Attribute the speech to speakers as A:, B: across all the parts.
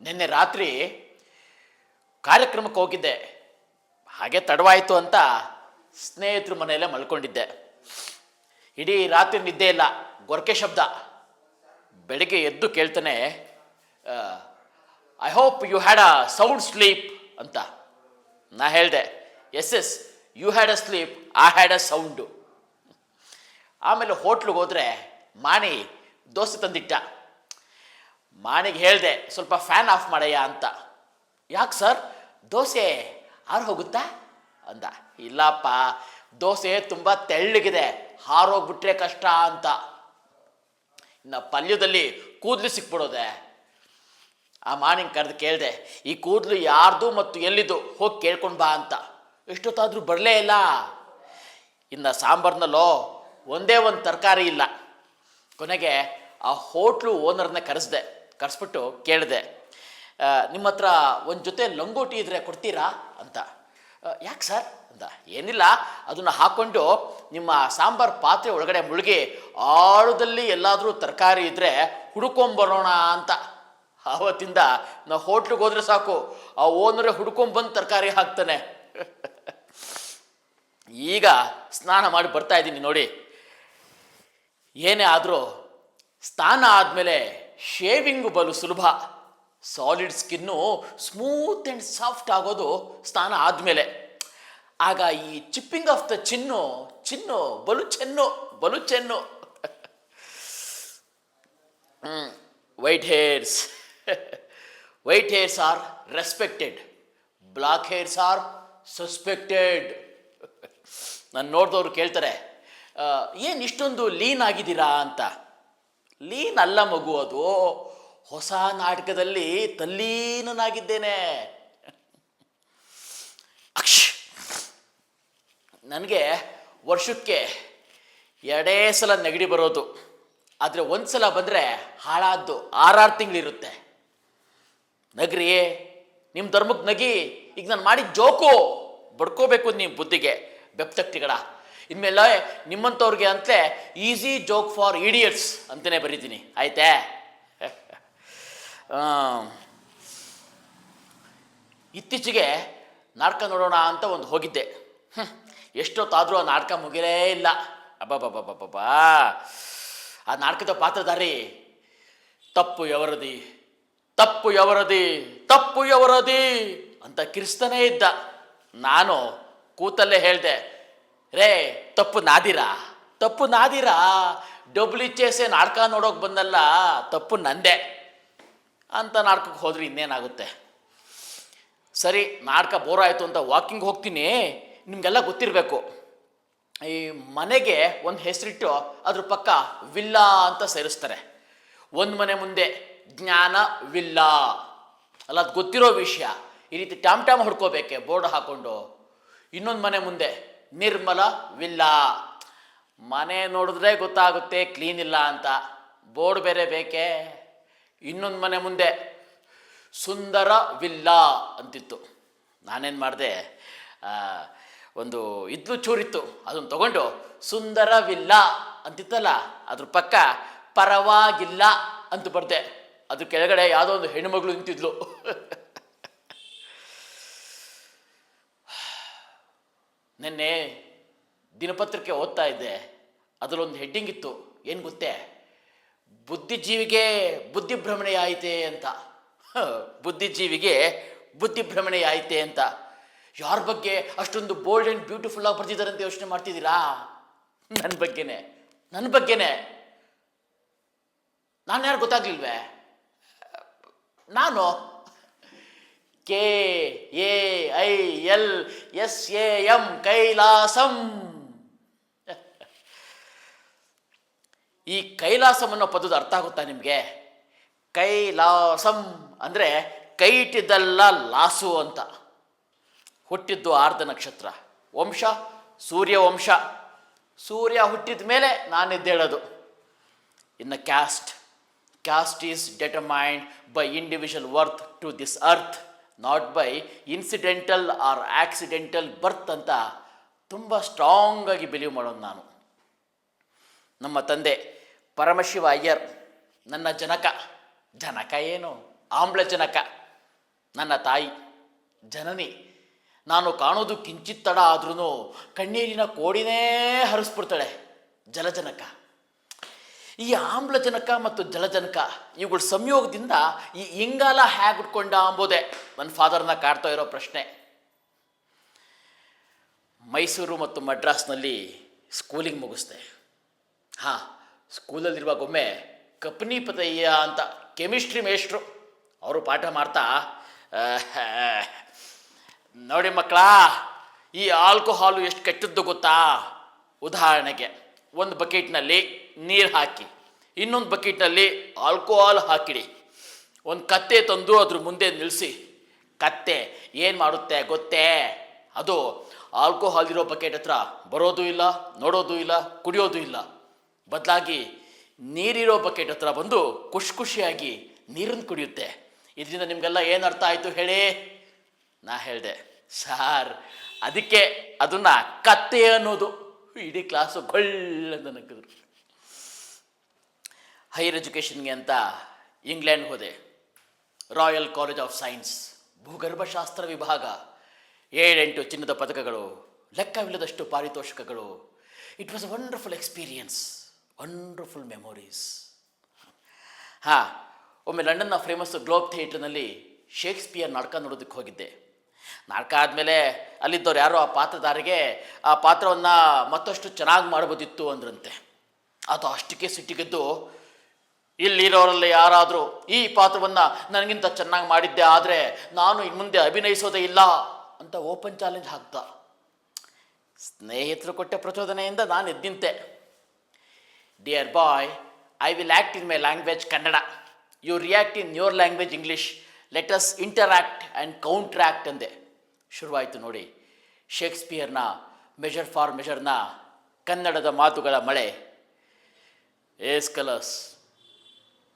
A: ನಿನ್ನೆ ರಾತ್ರಿ ಕಾರ್ಯಕ್ರಮಕ್ಕೆ ಹೋಗಿದ್ದೆ. ಹಾಗೆ ತಡವಾಯಿತು ಅಂತ ಸ್ನೇಹಿತರ ಮನೆಯಲ್ಲೇ ಮಲ್ಕೊಂಡಿದ್ದೆ. ಇಡೀ ರಾತ್ರಿ ನಿದ್ದೆ ಇಲ್ಲ. ಗೊರಕೆ ಶಬ್ದ. ಬೆಳಿಗ್ಗೆ ಎದ್ದು ಕೇಳ್ತಾನೆ I hope you had a sound sleep ಅಂತ. ನಾ ಹೇಳಿದೆ yes yes you had a sleep I had a sound ಆಮೇಲೆ ಹೋಟ್ಲಿಗೆ ಹೋದರೆ ಮಾಣಿ ದೋಸೆ ತಂದಿಟ್ಟ. ಮಾಣಿಗೆ ಹೇಳಿದೆ, ಸ್ವಲ್ಪ ಫ್ಯಾನ್ ಆಫ್ ಮಾಡಯ್ಯ ಅಂತ. ಯಾಕೆ ಸರ್? ದೋಸೆ ಹಾರು ಹೋಗುತ್ತಾ? ಅಂದ. ಇಲ್ಲಪ್ಪ, ದೋಸೆ ತುಂಬ ತೆಳ್ಳಗಿದೆ, ಹಾರೋಗ್ಬಿಟ್ರೆ ಕಷ್ಟ ಅಂತ. ಇನ್ನು ಪಲ್ಯದಲ್ಲಿ ಕೂದಲು ಸಿಕ್ಬಿಡೋದೆ. ಆ ಮಾಣಿಂಗ್ ಕರೆದು ಕೇಳಿದೆ, ಈ ಕೂದಲು ಯಾರ್ದು ಮತ್ತು ಎಲ್ಲಿದು ಹೋಗಿ ಕೇಳ್ಕೊಂಡು ಬಾ ಅಂತ. ಎಷ್ಟೊತ್ತಾದರೂ ಬರಲೇ ಇಲ್ಲ. ಇನ್ನು ಸಾಂಬಾರ್ನಲ್ಲೋ ಒಂದೇ ಒಂದು ತರಕಾರಿ ಇಲ್ಲ. ಕೊನೆಗೆ ಆ ಹೋಟ್ಲು ಓನರ್ನ ಕರೆಸ್ದೆ. ಕರೆಸ್ಬಿಟ್ಟು ಕೇಳಿದೆ ನಿಮ್ಮ ಹತ್ರ ಒಂದು ಜೊತೆ ಲಂಗೋಟಿ ಇದ್ರೆ ಕೊಡ್ತೀರಾ? ಅಂತ. ಯಾಕೆ ಸರ್? ಅಂತ ಏನಿಲ್ಲ, ಅದನ್ನು ಹಾಕ್ಕೊಂಡು ನಿಮ್ಮ ಸಾಂಬಾರ್ ಪಾತ್ರೆ ಒಳಗಡೆ ಮುಳುಗಿ, ಆಳದಲ್ಲಿ ಎಲ್ಲಾದರೂ ತರಕಾರಿ ಇದ್ದರೆ ಹುಡ್ಕೊಂಬರೋಣ ಅಂತ. ಆವತ್ತಿಂದ ನಾವು ಹೋಟ್ಲಿಗೆ ಹೋದ್ರೆ ಸಾಕು, ಆ ಓನರೇ ಹುಡ್ಕೊಂಬಂದು ತರಕಾರಿ ಹಾಕ್ತಾನೆ. ಈಗ ಸ್ನಾನ ಮಾಡಿ ಬರ್ತಾ ಇದ್ದೀನಿ ನೋಡಿ. ಏನೇ ಆದರೂ ಸ್ನಾನ ಆದಮೇಲೆ ಶೇವಿಂಗು ಬಲು ಸುಲಭ. Solid skin smooth and soft ಆಗೋದು ಸ್ನಾನ ಆದಮೇಲೆ. ಆಗ ಈ chipping off the chin chin ಬಲು ಚೆನ್ನು ಬಲು Chennu white hairs white hairs are respected black hairs are suspected ನಾನು ನೋಡಿದವ್ರು ಕೇಳ್ತಾರೆ ಏನು ಇಷ್ಟೊಂದು ಲೀನ್ ಆಗಿದ್ದೀರಾ? ಅಂತ. ಲೀನ್ ಅಲ್ಲ ಮಗು ಅದು. ಹೊಸ ನಾಟಕದಲ್ಲಿ ತಲ್ಲೀನನಾಗಿದ್ದೇನೆ. ಅಕ್ಷ. ನನಗೆ ವರ್ಷಕ್ಕೆ ಎರಡೇ ಸಲ ನೆಗಡಿ ಬರೋದು. ಆದರೆ ಒಂದು ಸಲ ಬಂದರೆ ಹಾಳಾದ್ದು ಆರಾರು ತಿಂಗಳಿರುತ್ತೆ. ನಗ್ರಿ ನಿಮ್ಮ ಧರ್ಮಕ್ಕೆ ನಗಿ, ಈಗ ನಾನು ಮಾಡಿದ ಜೋಕು. ಬಡ್ಕೋಬೇಕು ನಿಮ್ಮ ಬುದ್ಧಿಗೆ, ಬೆಪ್ತಕ್ತಿಗಳ. ಇನ್ಮೇಲೆ ನಿಮ್ಮಂಥವ್ರಿಗೆ ಅಂತಲೇ ಈಸಿ ಜೋಕ್ ಫಾರ್ ಇಡಿಯಟ್ಸ್ ಅಂತಲೇ ಬರೀತೀನಿ. ಆಯ್ತಾ. ಇತ್ತೀಚೆಗೆ ನಾಟಕ ನೋಡೋಣ ಅಂತ ಒಂದು ಹೋಗಿದ್ದೆ. ಎಷ್ಟೊತ್ತಾದರೂ ಆ ನಾಟಕ ಮುಗಿಲೇ ಇಲ್ಲ. ಅಬ್ಬಬ್ಬಬ್ಬಬ್ಬಬ್ಬ. ಆ ನಾಟಕದ ಪಾತ್ರಧಾರಿ, ತಪ್ಪು ಯವರದಿ ತಪ್ಪು ಯವರದಿ ತಪ್ಪು ಯವರದಿ ಅಂತ ಕಿರಿಸ್ತಾನೇ ಇದ್ದ. ನಾನು ಕೂತಲ್ಲೇ ಹೇಳಿದೆ ರೇ, ತಪ್ಪು ನಾದಿರಾ? ತಪ್ಪು ನಾದಿರಾ? ಡಬ್ಲಿಚೇಸೆ ನಾಟಕ ನೋಡೋಕೆ ಬಂದಲ್ಲ, ತಪ್ಪು ನಂದೆ. ಅಂತ ನಾಟಕಕ್ಕೆ ಹೋದ್ರೆ ಇನ್ನೇನಾಗುತ್ತೆ? ಸರಿ ನಾಟಕ ಬೋರ್ ಆಯಿತು ಅಂತ ವಾಕಿಂಗ್ ಹೋಗ್ತೀನಿ. ನಿಮಗೆಲ್ಲ ಗೊತ್ತಿರಬೇಕು. ಈ ಮನೆಗೆ ಒಂದು ಹೆಸರಿಟ್ಟು, ಅದ್ರ ಪಕ್ಕ ವಿಲ್ಲಾ ಅಂತ ಸೇರಿಸ್ತಾರೆ. ಒಂದು ಮನೆ ಮುಂದೆ ಜ್ಞಾನ ವಿಲ್ಲಾ. ಅಲ್ಲ, ಅದು ಗೊತ್ತಿರೋ ವಿಷಯ. ಈ ರೀತಿ ಟ್ಯಾಮ್ ಟ್ಯಾಮ್ ಹೊಡ್ಕೋಬೇಕೆ ಬೋರ್ಡ್ ಹಾಕ್ಕೊಂಡು ಇನ್ನೊಂದು ಮನೆ ಮುಂದೆ ನಿರ್ಮಲ ವಿಲ್ಲ. ಮನೆ ನೋಡಿದ್ರೆ ಗೊತ್ತಾಗುತ್ತೆ ಕ್ಲೀನ್ ಇಲ್ಲ ಅಂತ. ಬೋರ್ಡ್ ಬೇರೆ ಬೇಕೇ? ಇನ್ನೊಂದು ಮನೆ ಮುಂದೆ. ಸುಂದರ ವಿಲ್ಲಾ ಅಂತಿತ್ತು. ನಾನೇನು ಮಾಡಿದೆ? ಒಂದು ಇದ್ದು ಚೂರಿತ್ತು. ಅದನ್ನು ತಗೊಂಡು ಸುಂದರ ವಿಲ್ಲ ಅಂತಿತ್ತಲ್ಲ, ಅದ್ರ ಪಕ್ಕ ಪರವಾಗಿಲ್ಲ ಅಂತ ಬರ್ದೆ. ಅದ್ರ ಕೆಳಗಡೆ ಯಾವುದೋ ಒಂದು ಹೆಣ್ಣುಮಗಳು ನಿಂತಿದ್ಲು. ನಿನ್ನೆ ದಿನಪತ್ರಿಕೆ ಓದ್ತಾ ಇದ್ದೆ. ಅದರಲ್ಲೊಂದು ಹೆಡ್ಡಿಂಗ್ ಇತ್ತು. ಏನು ಗೊತ್ತೇ? ಬುದ್ಧಿಜೀವಿಗೆ ಬುದ್ಧಿಭ್ರಮಣೆ ಆಯಿತೆ ಅಂತ ಬುದ್ಧಿಜೀವಿಗೆ ಬುದ್ಧಿಭ್ರಮಣೆ ಆಯಿತೆ ಅಂತ. ಯಾರ ಬಗ್ಗೆ ಅಷ್ಟೊಂದು ಬೋಲ್ಡ್ ಆ್ಯಂಡ್ ಬ್ಯೂಟಿಫುಲ್ ಆಗಿ ಬರ್ತಿದ್ದಾರೆ ಅಂತ ಯೋಚನೆ ಮಾಡ್ತಿದ್ದೀರಾ? ನನ್ನ ಬಗ್ಗೆನೇ. ನನ್ನ ಬಗ್ಗೆನೇ. ನಾನು ಯಾರು ಗೊತ್ತಾಗ್ಲಿಲ್ವೇ? ನಾನು K A I L S A M Kailasam. ಈ ಕೈಲಾಸಂ ಅನ್ನೋ ಪದದ ಅರ್ಥ ಆಗುತ್ತಾ ನಿಮಗೆ? ಕೈಲಾಸಂ ಅಂದರೆ ಕೈ ಇಟ್ಟಿದ್ದಲ್ಲ ಲಾಸು ಅಂತ. ಹುಟ್ಟಿದ್ದು ಆರ್ಧ ನಕ್ಷತ್ರ. ವಂಶ, ಸೂರ್ಯ ವಂಶ. ಸೂರ್ಯ ಹುಟ್ಟಿದ ಮೇಲೆ ನಾನಿದ್ದೇಳೋದು ಇನ್ನು caste. Caste is determined by individual worth to this earth. Not by incidental or accidental birth ಅಂತ ತುಂಬ ಸ್ಟ್ರಾಂಗಾಗಿ ಬಿಲೀವ್ ಮಾಡೋದು ನಾನು. ನಮ್ಮ ತಂದೆ ಪರಮಶಿವ ಅಯ್ಯರ್, ನನ್ನ ಜನಕ ಜನಕ ಏನು? ಆಮ್ಲಜನಕ ನನ್ನ ತಾಯಿ, ಜನನಿ. ನಾನು ಕಾಣೋದು ಕಿಂಚಿತ್ತಡ ಆದ್ರೂ ಕಣ್ಣೀರಿನ ಕೋಡಿನೇ ಹರಿಸ್ಬಿಡ್ತಾಳೆ ಜಲಜನಕ. ಈ ಆಮ್ಲಜನಕ ಮತ್ತು ಜಲಜನಕ, ಇವುಗಳ ಸಂಯೋಗದಿಂದ ಈ ಇಂಗಾಲ ಹೇಗೆ ಉಟ್ಕೊಂಡ ಅಂಬೋದೇ. ನನ್ನ ಫಾದರ್ನ ಕಾಡ್ತಾ ಇರೋ ಪ್ರಶ್ನೆ. ಮೈಸೂರು ಮತ್ತು ಮಡ್ರಾಸ್ನಲ್ಲಿ ಸ್ಕೂಲಿಂಗ್ ಮುಗಿಸ್ದೆ. ಹಾಂ ಸ್ಕೂಲಲ್ಲಿರುವಾಗೊಮ್ಮೆ ಕಪ್ನಿಪತಯ್ಯ ಕಪ್ನಿ ಪತಯ್ಯ ಅಂತ ಕೆಮಿಸ್ಟ್ರಿ ಮೇಷ್ಟ್ರು, ಅವರು ಪಾಠ ಮಾಡ್ತಾ ನೋಡಿ ಮಕ್ಕಳ, ಈ ಆಲ್ಕೋಹಾಲು ಎಷ್ಟು ಕೆಟ್ಟದ್ದು ಗೊತ್ತಾ? ಉದಾಹರಣೆಗೆ, ಒಂದು ಬಕೆಟ್ನಲ್ಲಿ ನೀರು ಹಾಕಿ. ಇನ್ನೊಂದು ಬಕೆಟ್ನಲ್ಲಿ ಆಲ್ಕೋಹಾಲ್ ಹಾಕಿಡಿ. ಒಂದು ಕತ್ತೆ ತಂದು ಅದ್ರ ಮುಂದೆ ನಿಲ್ಲಿಸಿ ಕತ್ತೆ ಏನು ಮಾಡುತ್ತೆ ಗೊತ್ತೇ? ಅದು ಆಲ್ಕೋಹಾಲ್ ಇರೋ ಬಕೆಟ್ ಹತ್ರ ಬರೋದು ಇಲ್ಲ, ನೋಡೋದು ಇಲ್ಲ, ಕುಡಿಯೋದು ಇಲ್ಲ. ಬದಲಾಗಿ ನೀರಿರೋ ಬಕೆಟ್ ಹತ್ರ ಬಂದು ಖುಷಿ ಖುಷಿಯಾಗಿ ನೀರನ್ನು ಕುಡಿಯುತ್ತೆ. ಇದರಿಂದ ನಿಮಗೆಲ್ಲ ಏನು ಅರ್ಥ ಆಯಿತು ಹೇಳಿ? ನಾ ಹೇಳಿದೆ, ಸಾರ್, ಅದಕ್ಕೆ ಅದನ್ನು ಕತ್ತೆ ಅನ್ನೋದು. ಇಡೀ ಕ್ಲಾಸು ನನಗೆ ನಕ್ಕಿದ್ರು ಹೈಯರ್ ಎಜುಕೇಷನ್ಗೆ ಅಂತ ಇಂಗ್ಲೆಂಡ್ ಹೋದೆ. ರಾಯಲ್ ಕಾಲೇಜ್ ಆಫ್ ಸೈನ್ಸ್, ಭೂಗರ್ಭಶಾಸ್ತ್ರ ವಿಭಾಗ. ಏಳೆಂಟು ಚಿನ್ನದ ಪದಕಗಳು, ಲೆಕ್ಕವಿಲ್ಲದಷ್ಟು ಪಾರಿತೋಷಕಗಳು. It was a wonderful experience wonderful memories ಹಾಂ, ಒಮ್ಮೆ ಲಂಡನ್ನ ಫೇಮಸ್ ಗ್ಲೋಬ್ ಥಿಯೇಟರ್ನಲ್ಲಿ ಶೇಕ್ಸ್ಪಿಯರ್ ನಾಟಕ ನೋಡೋದಕ್ಕೆ ಹೋಗಿದ್ದೆ. ನಾಟಕ ಆದಮೇಲೆ ಅಲ್ಲಿದ್ದವ್ರು ಯಾರೋ ಆ ಪಾತ್ರದಾರಿಗೆ ಆ ಪಾತ್ರವನ್ನು ಮತ್ತಷ್ಟು ಚೆನ್ನಾಗಿ ಮಾಡ್ಬೋದಿತ್ತು ಅಂದ್ರಂತೆ. ಅದು ಅಷ್ಟಕ್ಕೆ ಸಿಟ್ಟಿಗೆದ್ದು ಇಲ್ಲಿರೋರಲ್ಲಿ ಯಾರಾದರೂ ಈ ಪಾತ್ರವನ್ನು ನನಗಿಂತ ಚೆನ್ನಾಗಿ ಮಾಡಿದ್ದೆ ಆದರೆ ನಾನು ಇನ್ನು ಮುಂದೆ ಅಭಿನಯಿಸೋದೇ ಇಲ್ಲ ಅಂತ ಓಪನ್ ಚಾಲೆಂಜ್ ಹಾಕ್ದ. ಸ್ನೇಹಿತರು ಕೊಟ್ಟ ಪ್ರಚೋದನೆಯಿಂದ ನಾನು ಎದ್ದಿಂತೆ. Dear boy I will act in my language Kannada you react in your language English let us interact and counteract ಅಂದೆ. ಶುರುವಾಯಿತು ನೋಡಿ. ಶೇಕ್ಸ್ಪಿಯರ್ನ ಮೆಜರ್ ಫಾರ್ ಮೆಜರ್ನ ಕನ್ನಡದ ಮಾತುಗಳ ಮಳೆ. ಏಸ್ ಕಲರ್ಸ್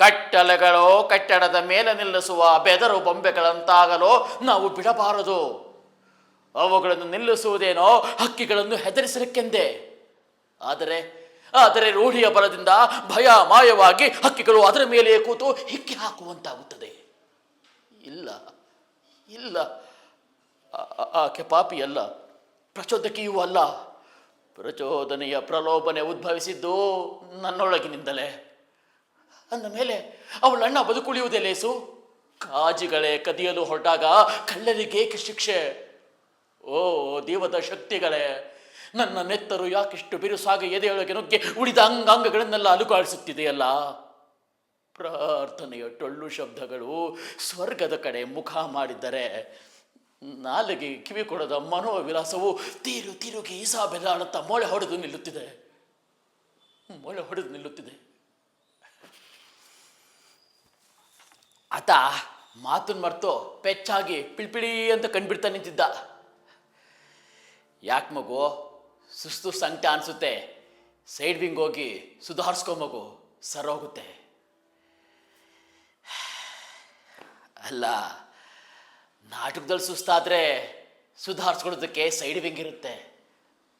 A: ಕಟ್ಟಳೆಗಳು ಕಟ್ಟಡದ ಮೇಲೆ ನಿಲ್ಲಿಸುವ ಬೆದರು ಬೊಂಬೆಗಳಂತಾಗಲು ನಾವು ಬಿಡಬಾರದು. ಅವುಗಳನ್ನು ನಿಲ್ಲಿಸುವುದೇನೋ ಹಕ್ಕಿಗಳನ್ನು ಹೆದರಿಸಲಿಕ್ಕೆಂದೇ. ಆದರೆ ಆದರೆ ರೂಢಿಯ ಬಲದಿಂದ ಭಯ ಮಾಯವಾಗಿ ಹಕ್ಕಿಗಳು ಅದರ ಮೇಲೆಯೇ ಕೂತು ಹಿಕ್ಕಿ ಹಾಕುವಂತಾಗುತ್ತದೆ. ಇಲ್ಲ ಇಲ್ಲ. ಆಕೆ ಪಾಪಿ ಅಲ್ಲ, ಪ್ರಚೋದಕಿಯೂ ಅಲ್ಲ. ಪ್ರಚೋದನೆಯ ಪ್ರಲೋಭನೆ ಉದ್ಭವಿಸಿದ್ದು ನನ್ನೊಳಗಿನಿಂದಲೇ. ಅಂದ ಮೇಲೆ ಅವಳ ಅಣ್ಣ ಬದುಕುಳಿಯುವುದೇ ಲೇಸು? ಕಾಜಿಗಳೇ ಕದಿಯಲು ಹೊರಟಾಗ ಕಳ್ಳರಿಗೇಕೆ ಶಿಕ್ಷೆ? ಓ, ದೇವದ ಶಕ್ತಿಗಳೇ, ನನ್ನ ನೆತ್ತರು ಯಾಕಿಷ್ಟು ಬಿರುಸಾಗಿ ಎದೆಯೊಳಗೆ ನುಗ್ಗೆ ಉಳಿದ ಅಂಗಾಂಗಗಳನ್ನೆಲ್ಲ ಅಲುಗಾಡಿಸುತ್ತಿದೆಯಲ್ಲ? ಪ್ರಾರ್ಥನೆಯ ಟೊಳ್ಳು ಶಬ್ದಗಳು ಸ್ವರ್ಗದ ಕಡೆ ಮುಖ ಮಾಡಿದ್ದರೆ ನಾಲಿಗೆ ಕಿವಿ ಕೊಡದ ಮನೋವಿಲಾಸವು ತೀರು ತಿರುಗಿ ಈಸಾ ಬೆಲ್ಲಾಡುತ್ತಾ ಮೊಳೆ ಹೊಡೆದು ನಿಲ್ಲುತ್ತಿದೆ. ಮೊಳೆ ಹೊಡೆದು ನಿಲ್ಲುತ್ತಿದೆ. ಆತ ಮಾತನ್ನು ಮರ್ತು ಪೆಚ್ಚಾಗಿ ಪಿಳ್ಪಿಳಿ ಅಂತ ಕಂಡುಬಿಡ್ತಾ ನಿಂತಿದ್ದ. ಯಾಕೆ ಮಗು? ಸುಸ್ತು ಸಂಕಟ ಅನಿಸುತ್ತೆ. ಸೈಡ್ ವಿಂಗ್ ಹೋಗಿ ಸುಧಾರಿಸ್ಕೊ ಮಗು. ಸರೋಗುತ್ತೆ ಅಲ್ಲ ನಾಟಕದಲ್ಲಿ ಸುಸ್ತಾದರೆ ಸುಧಾರಿಸ್ಕೊಳ್ಳೋದಕ್ಕೆ ಸೈಡ್ ವಿಂಗ್ ಇರುತ್ತೆ.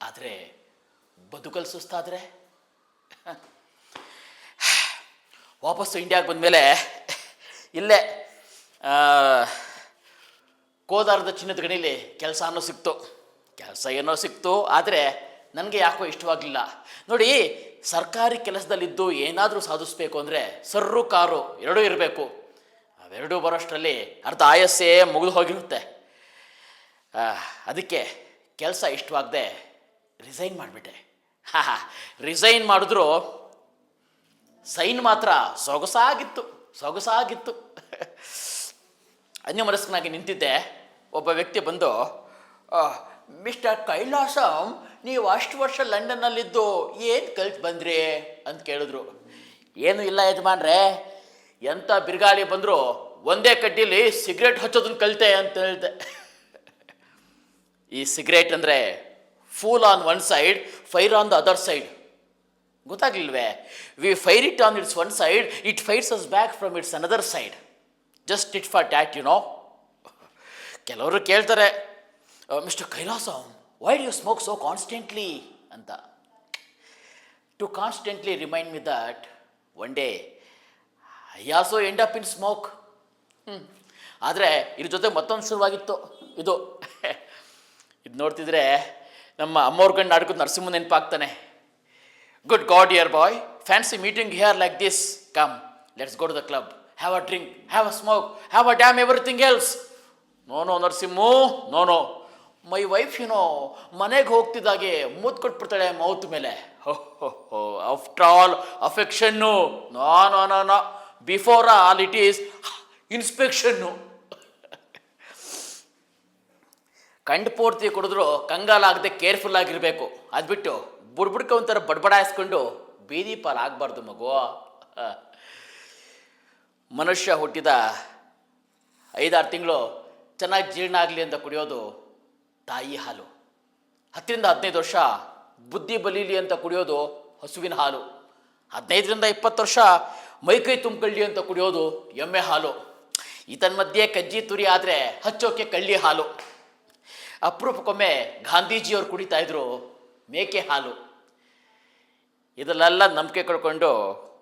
A: ಆದರೆ ಬದುಕಲ್ಲಿ ಸುಸ್ತಾದರೆ? ವಾಪಸ್ಸು ಇಂಡಿಯಾಗೆ ಬಂದಮೇಲೆ ಇಲ್ಲೇ ಕೋದಾರದ ಚಿನ್ನದ ಗಣಿಲಿ ಕೆಲಸ ಅನ್ನೋ ಸಿಕ್ತು. ಕೆಲಸ ಏನೋ ಸಿಕ್ತು, ಆದರೆ ನನಗೆ ಯಾಕೋ ಇಷ್ಟವಾಗಲಿಲ್ಲ. ನೋಡಿ, ಸರ್ಕಾರಿ ಕೆಲಸದಲ್ಲಿದ್ದು ಏನಾದರೂ ಸಾಧಿಸ್ಬೇಕು ಅಂದರೆ ಸರ್ರು, ಕಾರು ಎರಡೂ ಇರಬೇಕು. ಅವೆರಡೂ ಬರೋಷ್ಟರಲ್ಲಿ ಅರ್ಧ ಆಯಸ್ಸೇ ಮುಗಿದು ಹೋಗಿರುತ್ತೆ. ಅದಕ್ಕೆ ಕೆಲಸ ಇಷ್ಟವಾಗದೆ ರಿಸೈನ್ ಮಾಡಿಬಿಟ್ಟೆ. ಹಾಂ ರಿಸೈನ್ ಮಾಡಿದ್ರು, ಸೈನ್ ಮಾತ್ರ ಸೊಗಸಾಗಿತ್ತು. ಸೊಗಸಾಗಿತ್ತು. ಅನ್ಯಮನಸ್ಕನಾಗಿ ನಿಂತಿದ್ದೆ. ಒಬ್ಬ ವ್ಯಕ್ತಿ ಬಂದು ಮಿಸ್ಟರ್ ಕೈಲಾಸಂ, ನೀವು ಅಷ್ಟು ವರ್ಷ ಲಂಡನ್ನಲ್ಲಿದ್ದು ಏನು ಕಲ್ತು ಬಂದ್ರಿ? ಅಂತ ಕೇಳಿದ್ರು. ಏನು ಇಲ್ಲ ಯಜಮಾನ್ರೆ, ಎಂಥ ಬಿರುಗಾಳಿ ಬಂದರೂ ಒಂದೇ ಕಡ್ಡಿಲಿ ಸಿಗರೇಟ್ ಹಚ್ಚೋದನ್ನು ಕಲಿತೆ ಅಂತ ಹೇಳಿದೆ. ಈ ಸಿಗರೇಟ್ ಅಂದರೆ fool on one side, fire on the other side. ಗೊತ್ತಾಗ್ಲಿಲ್ವೇ? We fire it on its one side it fights us back from its another side just it for tat you know ಕೆಲವರು ಕೇಳ್ತಾರೆ mister Kailasam why you smoke so constantly ಅಂತ. To constantly remind me that one day I also end up in smoke ಆದರೆ ಇದ್ರ ಜೊತೆ ಮತ್ತೊಂದು ಶುರುವಾಗಿತ್ತು. ಇದು ಇದು ನೋಡ್ತಿದ್ರೆ ನಮ್ಮ ಅಮ್ಮವ್ರ ಕಣ್ಣು ನಾಟಕದ Narasimha ನೆನಪಾಗ್ತಾನೆ. Good god dear boy fancy meeting here like this come let's go to the club have a drink have a smoke have a damn everything else no no Narasimha no no my wife ಏನೋ ಮನೆಗೆ ಹೋಗ್ತಿದ್ದಾಗೆ ಮೂತ್ ಕೊಟ್ಬಿಡ್ತಾಳೆ mouth ಮೇಲೆ. After all affection no no no no before all it is inspection ಕಂಡು ಪೂರ್ತಿ ಕುಡಿದ್ರು ಕಂಗಾಲಾಗದೆ careful ಆಗಿರಬೇಕು. ಅದ್ಬಿಟ್ಟು ಬುಡ್ಬುಡ್ಕ ಒಂಥರ ಬಡ್ಬಡಾಯಿಸ್ಕೊಂಡು ಬೀದಿ ಪಾಲಾಗಬಾರ್ದು ಮಗು. ಮನುಷ್ಯ ಹುಟ್ಟಿದ ಐದಾರು ತಿಂಗಳು ಚೆನ್ನಾಗಿ ಜೀರ್ಣ ಆಗಲಿ ಅಂತ ಕುಡಿಯೋದು ತಾಯಿ ಹಾಲು. ಹತ್ತರಿಂದ ಹದಿನೈದು ವರ್ಷ ಬುದ್ಧಿ ಬಲೀಲಿ ಅಂತ ಕುಡಿಯೋದು ಹಸುವಿನ ಹಾಲು. ಹದಿನೈದರಿಂದ ಇಪ್ಪತ್ತು ವರ್ಷ ಮೈಕೈ ತುಂಬಿಕೊಳ್ಳಿ ಅಂತ ಕುಡಿಯೋದು ಎಮ್ಮೆ ಹಾಲು. ಮಧ್ಯೆ ಕಜ್ಜಿ ತುರಿ ಆದರೆ ಹಚ್ಚೋಕೆ ಕಳ್ಳಿ ಹಾಲು. ಅಪರೂಪಕ್ಕೊಮ್ಮೆ ಗಾಂಧೀಜಿಯವರು ಕುಡಿತಾ ಇದ್ರು ಮೇಕೆ ಹಾಲು. ಇದರಲ್ಲೆಲ್ಲ ನಂಬಿಕೆ ಕಳ್ಕೊಂಡು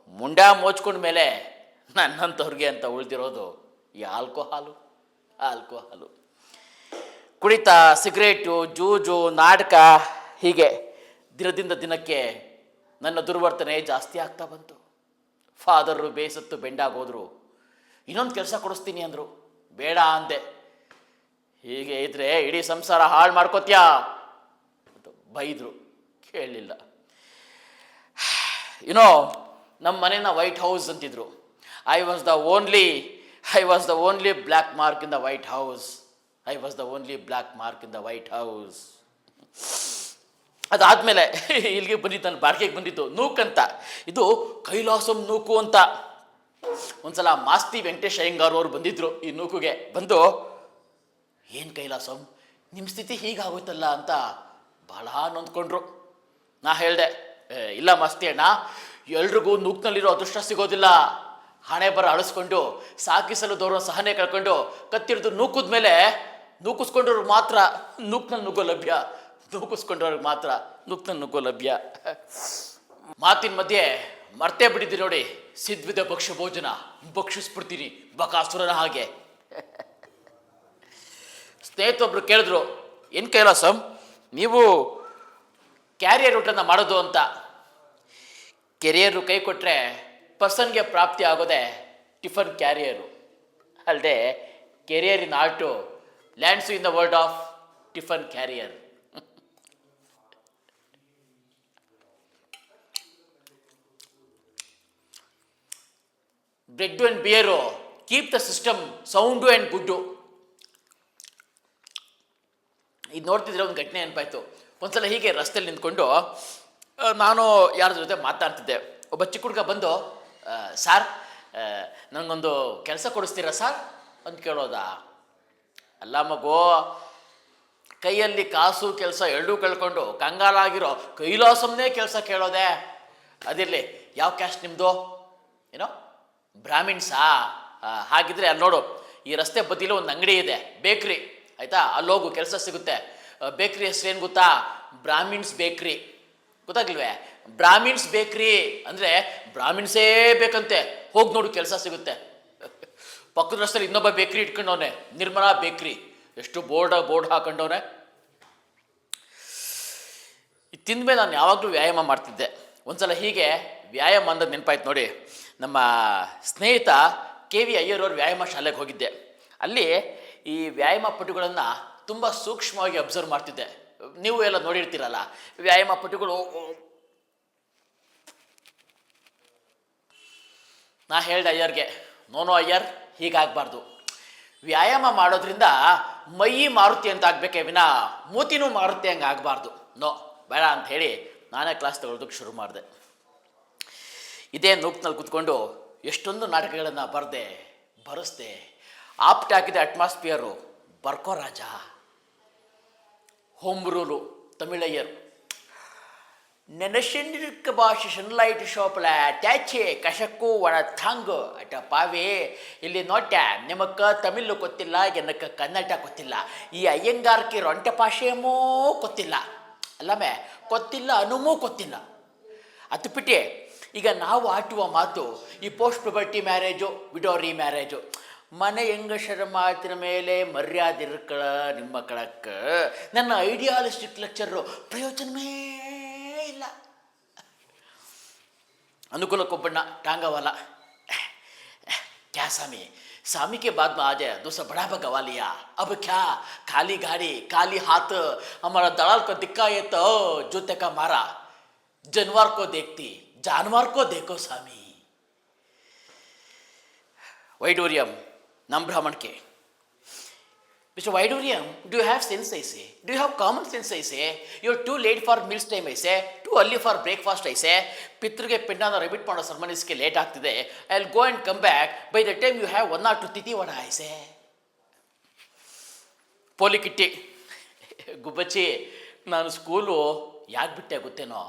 A: ಮುಂಡ ಮೋಚ್ಕೊಂಡ ಮೇಲೆ ನನ್ನಂಥವ್ರಿಗೆ ಅಂತ ಉಳಿದಿರೋದು ಈ ಆಲ್ಕೋಹಾಲು ಆಲ್ಕೋಹಾಲು. ಕುಡಿತ ಸಿಗರೇಟು, ಜೂಜು, ನಾಟಕ ಹೀಗೆ ದಿನದಿಂದ ದಿನಕ್ಕೆ ನನ್ನ ದುರ್ವರ್ತನೆ ಜಾಸ್ತಿ ಆಗ್ತಾ ಬಂತು. ಫಾದರು ಬೇಸತ್ತು ಬೆಂಡಾಗೋದ್ರು. ಇನ್ನೊಂದು ಕೆಲಸ ಕೊಡಿಸ್ತೀನಿ ಅಂದರು. ಬೇಡ ಅಂದೆ. ಹೀಗೆ ಇದ್ರೆ ಇಡೀ ಸಂಸಾರ ಹಾಳು ಮಾಡ್ಕೋತ್ಯಾ? ಬೈದರು. ಕೇಳಲಿಲ್ಲ. ಯುನೋ ನಮ್ಮ ಮನೇನ ವೈಟ್ ಹೌಸ್ ಅಂತಿದ್ರು. I was the only I was the only black mark in the white house I was the only black mark in the white house ಅದಾದಮೇಲೆ ಇಲ್ಲಿಗೆ ಬಂದಿದ್ದು ನನ್ನ ಬಾಡಿಗೆಗೆ ಬಂದಿದ್ದು ನೂಕ್ ಅಂತ. ಇದು ಕೈಲಾಸಂ ನೂಕು ಅಂತ. ಒಂದ್ಸಲ ಮಾಸ್ತಿ ವೆಂಕಟೇಶ್ ಅಯ್ಯಂಗಾರ್ ಅವರು ಬಂದಿದ್ರು ಈ ನೂಕುಗೆ. ಬಂದು, ಏನು ಕೈಲಾಸಂ? ನಿಮ್ಮ ಸ್ಥಿತಿ ಹೀಗಾಗೋಯ್ತಲ್ಲ ಅಂತ ಭಾಳ ನೊಂದ್ಕೊಂಡ್ರು. ನಾ ಹೇಳಿದೆ ಇಲ್ಲ ಮಸ್ತಿ ಅಣ್ಣ, ಎಲ್ರಿಗೂ ನೂಕ್ನಲ್ಲಿರೋ ಅದೃಷ್ಟ ಸಿಗೋದಿಲ್ಲ. ಹಣೆ ಬರ ಅಳಿಸ್ಕೊಂಡು, ಸಾಕಿಸಲು ದೋರೋ ಸಹನೆ ಕಳ್ಕೊಂಡು, ಕತ್ತಿರಿದು ನೂಕುದ ಮೇಲೆ ಮಾತ್ರ ನೂಕ್ನಲ್ಲಿ ನುಗ್ಗೋ ಲಭ್ಯ. ನೂಕಿಸ್ಕೊಂಡವ್ರಿಗೆ ಮಾತ್ರ ನೂಕ್ನಲ್ಲಿ ನುಗ್ಗೋ ಲಭ್ಯ. ಮಾತಿನ ಮಧ್ಯೆ ಮರ್ತೇ ಬಿಟ್ಟಿದ್ದೆ ನೋಡಿ, ಸಿದ್ವಿದ ಭಕ್ಷ ಭೋಜನ. ಭಕ್ಷಿಸ್ಬಿಡ್ತೀನಿ, ಬಕಾಸುರನ ಹಾಗೆ. ಸ್ನೇಹಿತೊಬ್ರು ಕೇಳಿದ್ರು, ಏನು ಕೈಲಾಸಂ? ನೀವು ಕ್ಯಾರಿಯರ್ ಊಟನ ಮಾಡೋದು ಅಂತ ಕೆರಿಯರು ಕೈ ಕೊಟ್ಟರೆ ಪರ್ಸನ್ಗೆ ಪ್ರಾಪ್ತಿ ಆಗೋದೆ ಟಿಫನ್ ಕ್ಯಾರಿಯರು ಅಲ್ಲದೆ career in art lands in the world of tiffin carrier bread and beer, keep the system sound and good. ಇದು ನೋಡ್ತಿದ್ರೆ ಒಂದು ಘಟನೆ ನೆನಪಾಯ್ತು ಒಂದ್ಸಲ ಹೀಗೆ ರಸ್ತೆಯಲ್ಲಿ ನಿಂತ್ಕೊಂಡು ನಾನು ಯಾರ ಜೊತೆ ಮಾತಾಡ್ತಿದ್ದೆ. ಒಬ್ಬ ಚಿಕ್ಕ ಹುಡುಗ ಬಂದು ಸಾರ್ ನನಗೊಂದು ಕೆಲಸ ಕೊಡಿಸ್ತೀರಾ ಸಾರ್? ಅಂತ ಕೇಳೋದಾ. ಅಲ್ಲ ಮಗು, ಕೈಯಲ್ಲಿ ಕಾಸು, ಕೆಲಸ ಎರಡೂ ಕಳ್ಕೊಂಡು ಕಂಗಾಲಾಗಿರೋ ಕೈಲಾಸಮ್ನೇ ಕೆಲಸ ಕೇಳೋದೆ. ಅದಿರಲಿ, ಯಾವ ಕ್ಯಾಸ್ಟ್ ನಿಮ್ಮದು ಏನೋ ಬ್ರಾಹ್ಮಿಣ್ಸಾ ಹಾಗಿದ್ರೆ ಅಲ್ಲಿ ನೋಡು, ಈ ರಸ್ತೆ ಬದಿಲು ಒಂದು ಅಂಗಡಿ ಇದೆ, ಬೇಕ್ರಿ. ಆಯಿತಾ? ಅಲ್ಲೋಗು ಕೆಲಸ ಸಿಗುತ್ತೆ. ಬೇಕ್ರಿ ಹೆಸರು ಏನು ಗೊತ್ತಾ? ಬ್ರಾಹ್ಮಿಣ್ಸ್ ಬೇಕ್ರಿ. ಗೊತ್ತಾಗ್ಲಿಲ್ವೇ? ಬ್ರಾಹ್ಮಿಣ್ಸ್ ಬೇಕ್ರಿ ಅಂದರೆ ಬ್ರಾಹ್ಮಿಣ್ಸೇ ಬೇಕಂತೆ. ಹೋಗಿ ನೋಡು, ಕೆಲಸ ಸಿಗುತ್ತೆ. ಪಕ್ಕದ ರಸ್ತೆಯಲ್ಲಿ ಇನ್ನೊಬ್ಬ ಬೇಕ್ರಿ ಇಟ್ಕೊಂಡವನೆ. ನಿರ್ಮಲಾ ಬೇಕ್ರಿ. ಎಷ್ಟು ಬೋರ್ಡ್ ಬೋರ್ಡ್ ಹಾಕೊಂಡವನೆ. ತಿಂದ್ಮೇಲೆ ನಾನು ಯಾವಾಗಲೂ ವ್ಯಾಯಾಮ ಮಾಡ್ತಿದ್ದೆ. ಒಂದ್ಸಲ ಹೀಗೆ ವ್ಯಾಯಾಮ ಅಂದದ್ದು ನೆನಪಾಯ್ತು ನೋಡಿ. ನಮ್ಮ ಸ್ನೇಹಿತ ಕೆ ವಿ ಅಯ್ಯರವ್ರ ವ್ಯಾಯಾಮ ಶಾಲೆಗೆ ಹೋಗಿದ್ದೆ. ಅಲ್ಲಿ ಈ ವ್ಯಾಯಾಮ ಪಟುಗಳನ್ನು ತುಂಬ ಸೂಕ್ಷ್ಮವಾಗಿ ಅಬ್ಸರ್ವ್ ಮಾಡ್ತಿದ್ದೆ. ನೀವು ಎಲ್ಲ ನೋಡಿರ್ತೀರಲ್ಲ, ವ್ಯಾಯಾಮ ಪಟುಗಳು ನಾ ಹೇಳ್ದೆ ಅಯ್ಯರ್ಗೆ ನೋನೋ ಅಯ್ಯರ್, ಹೀಗಾಗಬಾರ್ದು. ವ್ಯಾಯಾಮ ಮಾಡೋದ್ರಿಂದ ಮೈ ಮಾರುತಿ ಅಂತ ಆಗಬೇಕೇ ವಿನ, ಮೂತಿನೂ ಮಾರುತಿ ಹಂಗೆ ಆಗಬಾರ್ದು. ನೋ, ಬೇಡ ಅಂತ ಹೇಳಿ ನಾನೇ ಕ್ಲಾಸ್ ತಗೊಳ್ಳೋದಕ್ಕೆ ಶುರು ಮಾಡಿದೆ. ಇದೇ ನೂಕ್ನಲ್ಲಿ ಕೂತ್ಕೊಂಡು ಎಷ್ಟೊಂದು ನಾಟಕಗಳನ್ನು ಬರೆದೆ, ಬರೆಸ್ದೆ ಆಪ್ಟ್ ಆಗಿದೆ ಅಟ್ಮಾಸ್ಫಿಯರು ಬರ್ಕೋ ರಾಜ. ಹೋಮ್ ರೂಲು ತಮಿಳಯ್ಯರು ನೆನಶಿಂಡಿರ್ಕ ಭಾಷೆ ಸನ್ಲೈಟ್ ಶೋಪಲ ಟ್ಯಾಚೆ ಕಶಕ್ಕೂ ಒಣ ಥಂಗ್ ಅಟ ಪಾವೆ. ಇಲ್ಲಿ ನೋಟ್ಯ, ನಿಮಕ್ಕ ತಮಿಳು ಗೊತ್ತಿಲ್ಲ ಎನ್ನಕ್ಕ ಕನ್ನಡ ಗೊತ್ತಿಲ್ಲ. ಈ ಅಯ್ಯಂಗಾರ್ಕಿ ರೊಂಟೆ ಭಾಷೆಯಮೂ ಗೊತ್ತಿಲ್ಲ. ಅಲ್ಲಮೇ, ಗೊತ್ತಿಲ್ಲ ಅನುಮೂ ಗೊತ್ತಿಲ್ಲ. ಅದು ಬಿಟ್ಟೆ, ಈಗ ನಾವು ಆಟುವ ಮಾತು, ಈ post puberty marriage widow marriage ಮನೆ ಹೆಂಗಸರ ಮಾತಿನ ಮೇಲೆ ಮರ್ಯಾದೆ ಇರ್ಕಳ ನಿಮ್ಮ ಕಳಕ್ಕ ನನ್ನ ಐಡಿಯಾಲಿಸ್ಟಿಕ್ ಲೆಕ್ಚರು ಪ್ರಯೋಜನವೇ ಇಲ್ಲ अनुकूल टांगा वाला क्या सामी सामी के बाद में आ जाए दूसरा बड़ा गवा लिया अब क्या खाली गाड़ी खाली हाथ हमारा दलाल को दिक्का ये तो जूते का मारा जानवर को देखती जानवर को देखो सामी वैडूरियम ನಮ್ಮ ಬ್ರಾಹ್ಮಣಕ್ಕೆ Mr. Vidurium, do have sense sense? I say. Do you common common sense? I say. You're too late for meals time. I say. Too early for ಪಿತೃಗೆ ಪಿಂಡನ ರಿಪೀಟ್ ಮಾಡೋ ಸರ್ಮನೀಸ್ಗೆ ಲೇಟ್ ಆಗ್ತಿದೆ I go and come back by the time you have one or two ತಿಥಿ ಒಣ ಐಸೆ ಪೋಲಿಕಿಟ್ಟಿ ಗುಬ್ಬಚ್ಚಿ ನಾನು school ಯಾಕೆ ಬಿಟ್ಟೆ ಗೊತ್ತೇನೋ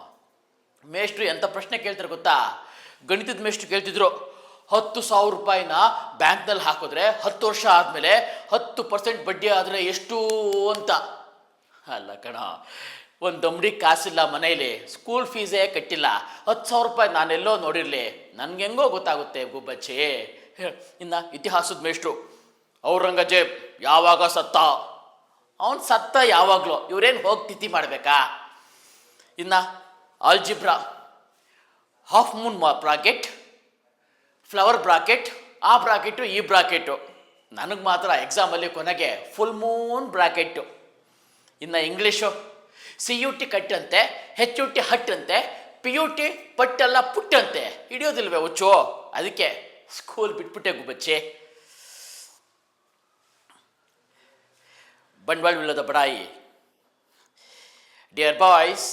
A: ಮೇಷ್ಟ್ರು ಎಂಥ ಪ್ರಶ್ನೆ ಕೇಳ್ತಾರೆ ಗೊತ್ತಾ ಗಣಿತದ ಮೇಷ್ಟ್ರು ಕೇಳ್ತಿದ್ರು ಹತ್ತು ಸಾವಿರ ರೂಪಾಯಿನ ಬ್ಯಾಂಕ್ನಲ್ಲಿ ಹಾಕಿದ್ರೆ ಹತ್ತು ವರ್ಷ ಆದಮೇಲೆ ಹತ್ತು ಪರ್ಸೆಂಟ್ ಬಡ್ಡಿ ಆದರೆ ಎಷ್ಟು ಅಂತ. ಅಲ್ಲ ಕಣ, ಒಂದು ದಮ್ಡಿ ಕಾಸಿಲ್ಲ ಮನೆಯಲ್ಲಿ ಸ್ಕೂಲ್ ಫೀಸೇ ಕಟ್ಟಿಲ್ಲ. ಹತ್ತು ಸಾವಿರ ರೂಪಾಯಿ ನಾನೆಲ್ಲೋ ನೋಡಿರಲಿ, ನನಗೆ ಹೆಂಗೋ ಗೊತ್ತಾಗುತ್ತೆ ಗುಬ್ಬಚ್ಚಿ. ಇನ್ನು ಇತಿಹಾಸದ ಮೇಷ್ಟ್ರು, ಔರಂಗಜೇಬ್ ಯಾವಾಗ ಸತ್ತ? ಅವನು ಸತ್ತ ಯಾವಾಗಲೂ, ಇವರೇನು ಹೋಗಿ ತಿಥಿ ಮಾಡಬೇಕಾ? ಇನ್ನು algebra half moon bracket flower bracket ಆ ಬ್ರಾಕೆಟು ಈ ಬ್ರಾಕೆಟು ನನಗೆ ಮಾತ್ರ ಎಕ್ಸಾಮಲ್ಲಿ ಕೊನೆಗೆ ಫುಲ್ ಮೂನ್ ಬ್ರಾಕೆಟ್ಟು ಇನ್ನು ಇಂಗ್ಲೀಷು ಸಿ ಯು ಟಿ ಕಟ್ಟಂತೆ ಹೆಚ್ ಯು ಟಿ ಹಟ್ಟಂತೆ ಪಿ ಯು ಟಿ ಪಟ್ಟೆಲ್ಲ ಪುಟ್ಟಂತೆ. ಹಿಡಿಯೋದಿಲ್ವೇ ಹುಚ್ಚು? ಅದಕ್ಕೆ ಸ್ಕೂಲ್ ಬಿಟ್ಬಿಟ್ಟೆ ಗುಬ್ಬಚ್ಚಿ. ಬಂಡವಾಳವಿಲ್ಲದ ಬಡಾಯಿ. Dear boys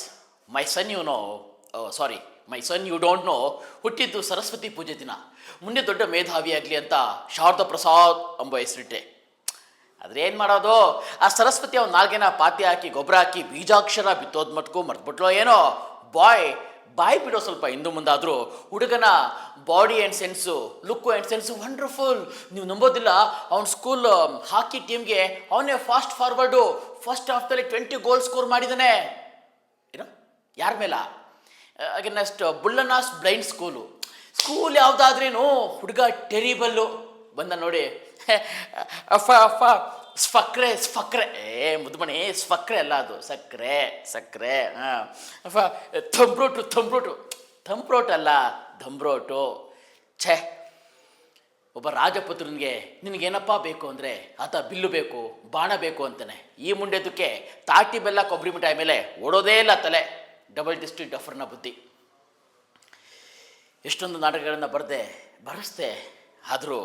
A: my son you know sorry my son you don't know ಹುಟ್ಟಿದ್ದು ಸರಸ್ವತಿ ಪೂಜೆ ದಿನ. ಮುಂದೆ ದೊಡ್ಡ ಮೇಧಾವಿಯಾಗಲಿ ಅಂತ ಶಾರದ ಪ್ರಸಾದ್ ಎಂಬ ಹೆಸರಿಟ್ಟೆ. ಆದರೆ ಏನು ಮಾಡೋದು? ಆ ಸರಸ್ವತಿ ಅವ್ನ ನಾಲ್ಗೆನ ಪಾತಿ ಹಾಕಿ, ಗೊಬ್ಬರ ಹಾಕಿ, ಬೀಜಾಕ್ಷರ ಬಿತ್ತೋದ್ ಮಟ್ಕು ಮರ್ತ್ಬಿಟ್ಲೋ ಏನೋ? ಬಾಯ್ ಬಾಯ್ ಬಿಡೋ ಸ್ವಲ್ಪ ಹಿಂದೂ ಮುಂದಾದರೂ ಹುಡುಗನ body and sense look and sense wonderful ನೀವು ನಂಬೋದಿಲ್ಲ, ಅವ್ನ ಸ್ಕೂಲ್ ಹಾಕಿ ಟೀಮ್ಗೆ ಅವನೇ ಫಾಸ್ಟ್ ಫಾರ್ವರ್ಡು ಫಸ್ಟ್ ಹಾಫ್ದಲ್ಲಿ ಟ್ವೆಂಟಿ ಗೋಲ್ ಸ್ಕೋರ್ ಮಾಡಿದ್ದಾನೆ ಏನೋ? ಯಾರ ಮೇಲ? ಅಗೇನ್ ನೆಕ್ಸ್ಟ್ ಬುಲ್ಲನಾಸ್ ಬ್ಲೈಂಡ್ ಸ್ಕೂಲು ಸ್ಕೂಲ್ ಯಾವುದಾದ್ರೇನು ಹುಡುಗ ಟೆರಿಬಲ್ಲು ಬಂದ ನೋಡಿ ಅಫ ಅಫ, ಸ್ಫಕ್ರೆ ಸ್ಫಕ್ರೆ, ಏ, ಮುದ್ಮಣಿ, ಸ್ಫಕ್ರೆ ಅಲ್ಲ ಅದು ಸಕ್ಕರೆ ಸಕ್ಕರೆ ಹಾಂ, ಅಫ, ಥಂಬ್ರೋಟು ಥಂಬ್ರೋಟು, ಥಂಬ್ರೋಟ್ ಅಲ್ಲ ಧಂಬ್ರೋಟು ಛೇ, ಒಬ್ಬ ರಾಜಪುತ್ರನಿಗೆ ನಿನಗೇನಪ್ಪ ಬೇಕು ಅಂದರೆ ಆತ ಬಿಲ್ಲು ಬೇಕು, ಬಾಣ ಬೇಕು ಅಂತಾನೆ. ಈ ಮುಂಡೆದಕ್ಕೆ ತಾಟಿ ಬೆಲ್ಲ ಕೊಬ್ಬರಿ ಮಿಠಾಯಿ ಮೇಲೆ ಓಡೋದೇ ಇಲ್ಲ ತಲೆ. ಡಬಲ್ ಡಿಸ್ಟ್ರಿಕ್ಟ್ ಡಫರ್ನ ಬುದ್ಧಿ. ಎಷ್ಟೊಂದು ನಾಟಕಗಳನ್ನು ಬರೆದೆ, ಬರೆಸ್ದೆ, ಆದರೂ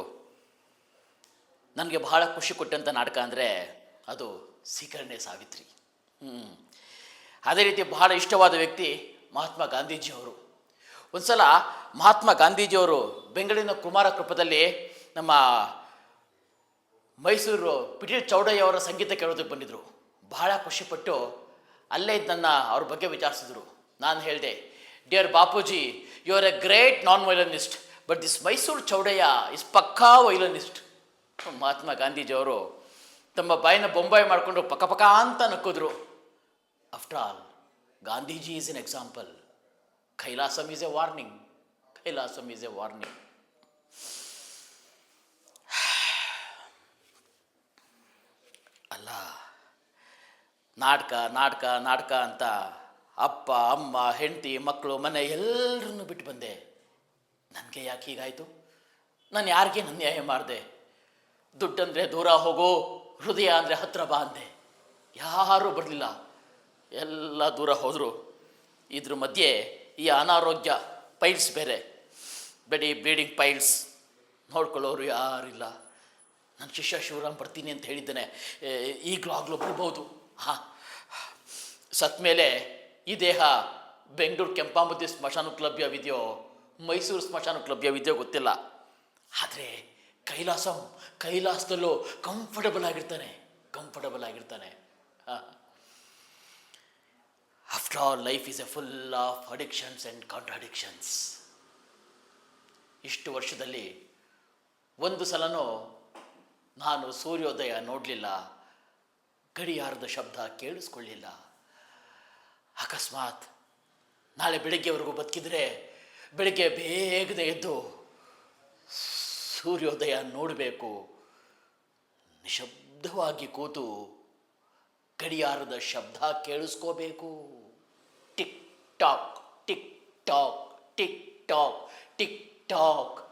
A: ನನಗೆ ಬಹಳ ಖುಷಿ ಕೊಟ್ಟಂಥ ನಾಟಕ ಅಂದರೆ ಅದು ಸೀಕರಣೆ ಸಾವಿತ್ರಿ. ಹ್ಞೂ ಅದೇ ರೀತಿ ಬಹಳ ಇಷ್ಟವಾದ ವ್ಯಕ್ತಿ ಮಹಾತ್ಮ ಗಾಂಧೀಜಿಯವರು. ಒಂದು ಸಲ ಮಹಾತ್ಮ ಗಾಂಧೀಜಿಯವರು ಬೆಂಗಳೂರಿನ ಕುಮಾರ ಕೃಪದಲ್ಲಿ ನಮ್ಮ ಮೈಸೂರು ಪಿಟಿ ಚೌಡಯ್ಯ ಅವರ ಸಂಗೀತ ಕೇಳೋದಕ್ಕೆ ಬಂದಿದ್ದರು ಬಹಳ ಖುಷಿಪಟ್ಟು ಅಲ್ಲೇ ನನ್ನ ಅವ್ರ ಬಗ್ಗೆ ವಿಚಾರಿಸಿದ್ರು. ನಾನು ಹೇಳಿದೆ dear Bapuji you are a great non violinist but this Mysore Chowdaiah is ಪಕ್ಕಾ ವೈಲನಿಸ್ಟ್ ಮಹಾತ್ಮ ಗಾಂಧೀಜಿಯವರು ತಮ್ಮ ಬಾಯಿನ ಬೊಂಬಾಯಿ ಮಾಡಿಕೊಂಡು ಪಕ್ಕ ಪಕ್ಕ ಅಂತ ನಕ್ಕಿದ್ರು. After all Gandhiji is an example Kailasam is a warning Kailasam is a warning ಅಲ್ಲ ನಾಟಕ ನಾಟಕ ನಾಟಕ ಅಂತ ಅಪ್ಪ, ಅಮ್ಮ, ಹೆಂಡತಿ, ಮಕ್ಕಳು, ಮನೆ ಎಲ್ಲರನ್ನು ಬಿಟ್ಟು ಬಂದೆ. ನನಗೆ ಯಾಕೆ ಹೀಗಾಯಿತು? ನಾನು ಯಾರಿಗೆ ಅನ್ಯಾಯ ನ್ಯಾಯ ಮಾಡಿದೆ? ದುಡ್ಡಂದರೆ ದೂರ ಹೋಗೋ, ಹೃದಯ ಅಂದರೆ ಹತ್ರ ಬಾ ಅಂದೆ. ಯಾರೂ ಬರಲಿಲ್ಲ. ಎಲ್ಲ ದೂರ ಹೋದರು. ಇದ್ರ ಮಧ್ಯೆ ಈ ಅನಾರೋಗ್ಯ ಪೈಲ್ಸ್ ಬೇರೆ. ಬೆಡಿ ಬ್ಲೀಡಿಂಗ್ ಪೈಲ್ಸ್ ನೋಡ್ಕೊಳ್ಳೋರು ಯಾರಿಲ್ಲ. ನನ್ನ ಶಿಷ್ಯ ಶಿವರಾಮ್ ಬರ್ತೀನಿ ಅಂತ ಹೇಳಿದ್ದೇನೆ. ಈಗಲೂ ಆಗಲೂ ಬರ್ಬೋದು. ಹಾಂ. ಸತ್ ಮೇಲೆ ಈ ದೇಹ ಬೆಂಗಳೂರು ಕೆಂಪಾಂಬುದಿ ಸ್ಮಶಾನಕ್ಕೆ ಲಭ್ಯವಿದೆಯೋ ಮೈಸೂರು ಸ್ಮಶಾನಕ್ಕೆ ಲಭ್ಯವಿದೆಯೋ ಗೊತ್ತಿಲ್ಲ. ಆದರೆ ಕೈಲಾಸಂ ಕೈಲಾಸದಲ್ಲೂ ಕಂಫರ್ಟಬಲ್ ಆಗಿರ್ತಾನೆ ಕಂಫರ್ಟಬಲ್ ಆಗಿರ್ತಾನೆ. After all life is a full of addictions and contradictions ಇಷ್ಟು ವರ್ಷದಲ್ಲಿ ಒಂದು ಸಲನೂ ನಾನು ಸೂರ್ಯೋದಯ ನೋಡಲಿಲ್ಲ, ಗಡಿಯಾರದ ಶಬ್ದ ಕೇಳಿಸ್ಕೊಳ್ಳಿಲ್ಲ. ಅಕಸ್ಮಾತ್ ನಾಳೆ ಬೆಳಗ್ಗೆವರೆಗೂ ಬದುಕಿದರೆ ಬೆಳಗ್ಗೆ ಬೇಗನೆ ಎದ್ದು ಸೂರ್ಯೋದಯ ನೋಡಬೇಕು. ನಿಶಬ್ದವಾಗಿ ಕೂತು ಗಡಿಯಾರದ ಶಬ್ದ ಕೇಳಿಸ್ಕೋಬೇಕು. Tick tock tick tock tick tock tick tock.